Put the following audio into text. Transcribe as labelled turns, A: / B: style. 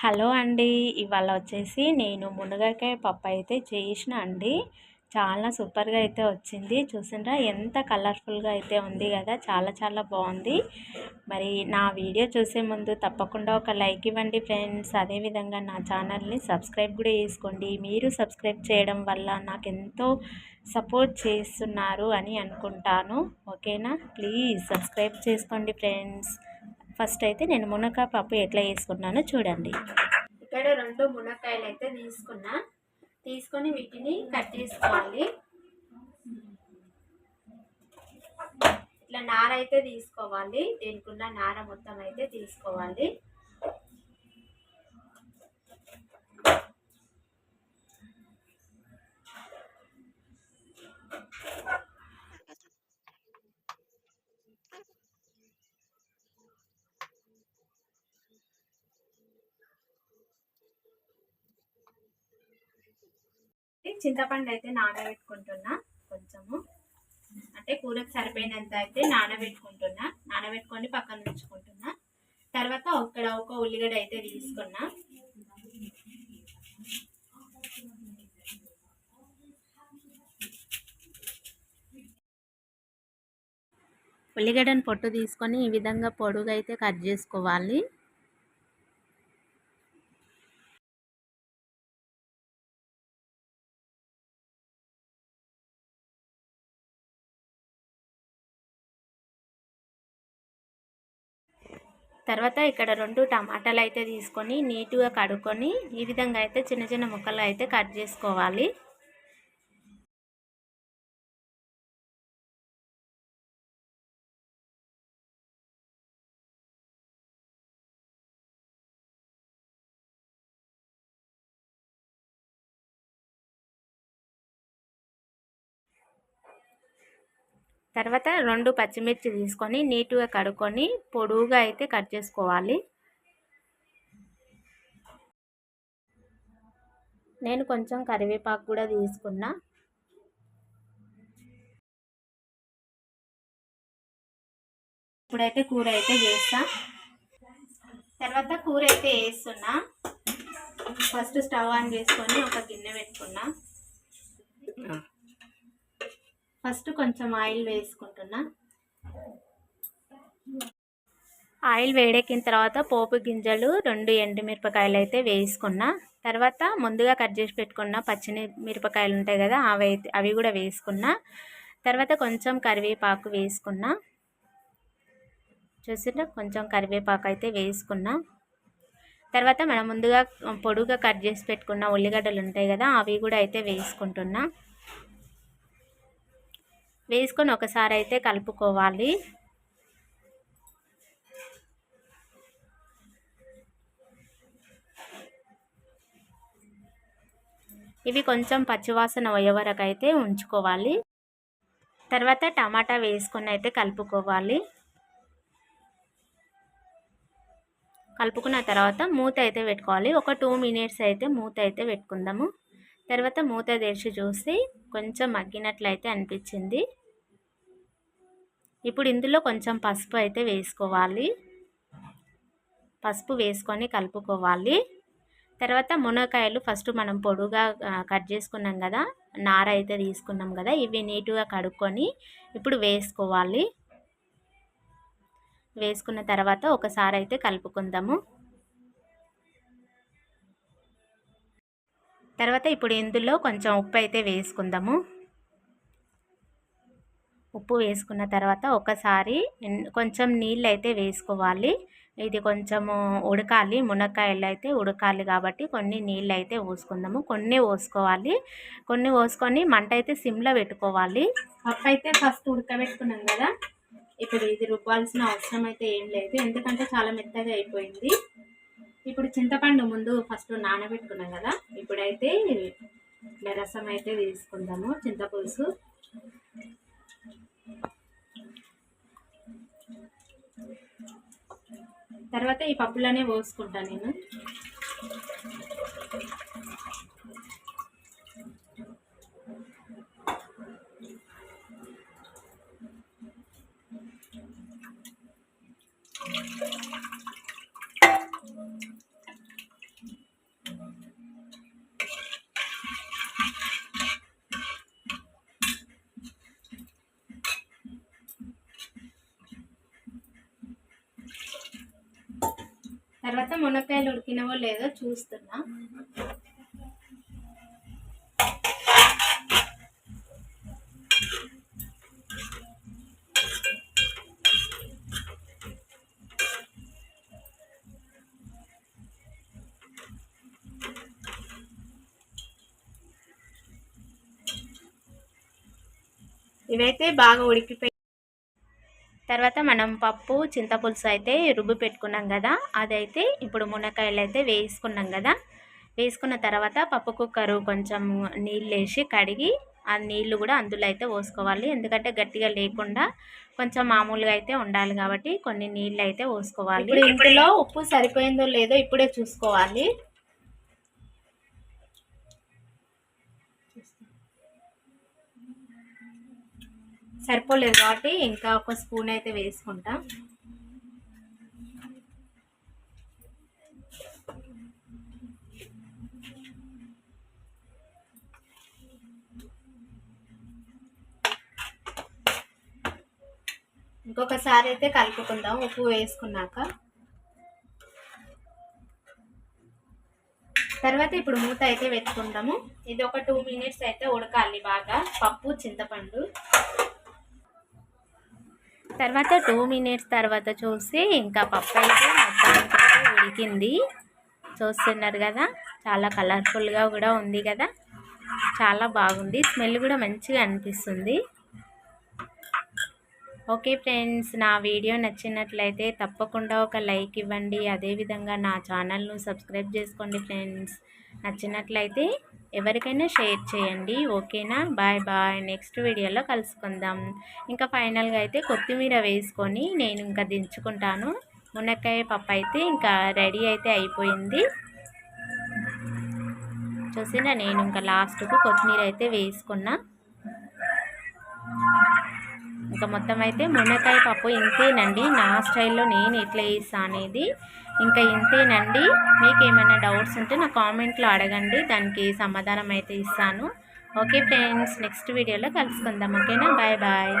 A: Hello అండి. ఇవాళ వచ్చేసి నేను మునగాకాయ పప్పు అయితే చేసిన అండి. చాలా సూపర్గా అయితే వచ్చింది. చూసిండ్రా? ఎంత కలర్ఫుల్గా అయితే ఉంది కదా! చాలా చాలా బాగుంది. మరి నా వీడియో చూసే ముందు తప్పకుండా ఒక లైక్ ఇవ్వండి ఫ్రెండ్స్. అదేవిధంగా నా ఛానల్ని సబ్స్క్రైబ్ కూడా చేసుకోండి. మీరు సబ్స్క్రైబ్ చేయడం వల్ల నాకు ఎంతో సపోర్ట్ చేస్తున్నారు అని అనుకుంటాను. ఓకేనా? ప్లీజ్ సబ్స్క్రైబ్ చేసుకోండి ఫ్రెండ్స్. ఫస్ట్ అయితే నేను మునక్కాయ పప్పు ఎట్లా వేసుకున్నానో చూడండి. ఇక్కడ రెండు మునక్కాయలు అయితే తీసుకున్నా. తీసుకొని వీటిని కట్ చేసుకోవాలి. ఇట్లా నార అయితే తీసుకోవాలి. దీనికున్న నార మొత్తం అయితే తీసుకోవాలి. చింతపండు అయితే నానబెట్టుకుంటున్నా కొంచెము. అంటే కూరకు సరిపోయినంత అయితే నానబెట్టుకుంటున్నా. నానబెట్టుకొని పక్కన ఉంచుకుంటున్నా. తర్వాత ఒక్కడ ఒక ఉల్లిగడ్డ అయితే తీసుకున్నా. ఉల్లిగడ్డను పొట్టు తీసుకొని ఈ విధంగా పొడుగు అయితే కట్ చేసుకోవాలి. తర్వాత ఇక్కడ రెండు టమాటాలు అయితే తీసుకొని నీట్గా కడుక్కొని ఈ విధంగా అయితే చిన్న చిన్న ముక్కలు అయితే కట్ చేసుకోవాలి. తర్వాత రెండు పచ్చిమిర్చి తీసుకొని నీట్గా కడుక్కొని పొడువుగా అయితే కట్ చేసుకోవాలి. నేను కొంచెం కరివేపాకు కూడా తీసుకున్నా. ఇప్పుడైతే కూర అయితే చేస్తా. తర్వాత కూర అయితే వేస్తున్నా. ఫస్ట్ స్టవ్ ఆన్ చేసుకొని ఒక గిన్నె పెట్టుకున్నా. ఫస్ట్ కొంచెం ఆయిల్ వేసుకుంటున్నా. ఆయిల్ వేడెక్కిన తర్వాత పోపు గింజలు రెండు ఎండుమిరపకాయలు అయితే వేసుకున్నా. తర్వాత ముందుగా కట్ చేసి పెట్టుకున్న పచ్చిని మిరపకాయలు ఉంటాయి కదా అవి అయితే అవి కూడా వేసుకున్నా. తర్వాత కొంచెం కరివేపాకు వేసుకున్నా. చూసినా కొంచెం కరివేపాకు అయితే వేసుకున్నా. తర్వాత మనం ముందుగా పొడుగా కట్ చేసి పెట్టుకున్న ఉల్లిగడ్డలు ఉంటాయి కదా అవి కూడా అయితే వేసుకుంటున్నా. వేసుకొని ఒకసారి అయితే కలుపుకోవాలి. ఇవి కొంచెం పచ్చివాసన అయ్యే వరకు అయితే ఉంచుకోవాలి. తర్వాత టమాటా వేసుకొని అయితే కలుపుకోవాలి. కలుపుకున్న తర్వాత మూత అయితే పెట్టుకోవాలి. ఒక టూ మినిట్స్ అయితే మూత అయితే పెట్టుకుందాము. తర్వాత మూత తెరిచి చూసి కొంచెం మగ్గినట్లయితే అనిపించింది. ఇప్పుడు ఇందులో కొంచెం పసుపు అయితే వేసుకోవాలి. పసుపు వేసుకొని కలుపుకోవాలి. తర్వాత మునక్కాయలు ఫస్ట్ మనం పొడుగా కట్ చేసుకున్నాం కదా నార అయితే తీసుకున్నాం కదా ఇవి నీట్గా కడుక్కొని ఇప్పుడు వేసుకోవాలి. వేసుకున్న తర్వాత ఒకసారి అయితే కలుపుకుందాము. తర్వాత ఇప్పుడు ఇందులో కొంచెం ఉప్పు అయితే వేసుకుందాము. ఉప్పు వేసుకున్న తర్వాత ఒకసారి కొంచెం నీళ్ళు అయితే వేసుకోవాలి. ఇది కొంచెము ఉడకాలి. మునక్కాయలు అయితే ఉడకాలి కాబట్టి కొన్ని నీళ్ళు అయితే పోసుకుందాము. కొన్ని పోసుకోవాలి. కొన్ని పోసుకొని మంట అయితే సిమ్లో పెట్టుకోవాలి. పప్పు అయితే ఫస్ట్ ఉడకబెట్టుకున్నాం కదా. ఇప్పుడు ఇది రుబ్బాల్సిన అవసరం అయితే ఏం లేదు. ఎందుకంటే చాలా మెత్తగా అయిపోయింది. ఇప్పుడు చింతపండు ముందు ఫస్ట్ నానబెట్టుకున్నాం కదా. ఇప్పుడైతే రసం అయితే తీసుకుందాము. చింతపులుసు తర్వాత ఈ పప్పులోనే పోసుకుంటాను నేను. తర్వాత మునక్కాయలు ఉడికినవో లేదో చూస్తున్నా. ఇవైతే బాగా ఉడికిపోయి తర్వాత మనం పప్పు చింతపులుసు అయితే రుబ్బు పెట్టుకున్నాం కదా అదైతే ఇప్పుడు మునక్కాయలు అయితే వేసుకున్నాం కదా. వేసుకున్న తర్వాత పప్పు కుక్కరు కొంచెం నీళ్ళు వేసి కడిగి ఆ నీళ్ళు కూడా అందులో అయితే పోసుకోవాలి. ఎందుకంటే గట్టిగా లేకుండా కొంచెం మామూలుగా అయితే ఉండాలి కాబట్టి కొన్ని నీళ్ళు అయితే పోసుకోవాలి ఇందులో ఉప్పు సరిపోయిందో లేదో ఇప్పుడే చూసుకోవాలి. సరిపోలేదు కాబట్టి ఇంకా ఒక స్పూన్ అయితే వేసుకుంటా. ఇంకొకసారి అయితే కలుపుకుందాం ఉప్పు వేసుకున్నాక. తర్వాత ఇప్పుడు మూత అయితే పెట్టుకుందాము. ఇది ఒక టూ మినిట్స్ అయితే ఉడకాలి బాగా పప్పు చింతపండు. తర్వాత టూ మినిట్స్ తర్వాత చూసి ఇంకా పప్పు అయితే మొత్తానికి అయితే ఉడికింది. చూస్తున్నారు కదా? చాలా కలర్ఫుల్గా కూడా ఉంది కదా? చాలా బాగుంది. స్మెల్ కూడా మంచిగా అనిపిస్తుంది. ఓకే ఫ్రెండ్స్ నా వీడియో నచ్చినట్లయితే తప్పకుండా ఒక లైక్ ఇవ్వండి. అదేవిధంగా నా ఛానల్ను సబ్స్క్రైబ్ చేసుకోండి ఫ్రెండ్స్. నచ్చినట్లయితే ఎవరికైనా షేర్ చేయండి ఓకేనా? Bye bye. నెక్స్ట్ వీడియోలో కలుసుకుందాం. ఇంకా ఫైనల్గా అయితే కొత్తిమీర వేసుకొని నేను ఇంకా దించుకుంటాను. మునక్కాయ పప్పు అయితే ఇంకా రెడీ అయితే అయిపోయింది. చూసినా నేను ఇంకా లాస్ట్కు కొత్తిమీర అయితే వేసుకున్నా. ఇంకా మొత్తం అయితే మునక్కాయ పప్పు ఇంతేనండి. నా స్టైల్లో నేను ఎట్లా వేస్తా అనేది ఇంకా ఇంతేనండి. మీకు ఏమైనా డౌట్స్ ఉంటే నా కామెంట్లో అడగండి. దానికి సమాధానం అయితే ఇస్తాను. ఓకే ఫ్రెండ్స్ నెక్స్ట్ వీడియోలో కలుసుకుందాం. ఓకేనా? Bye bye.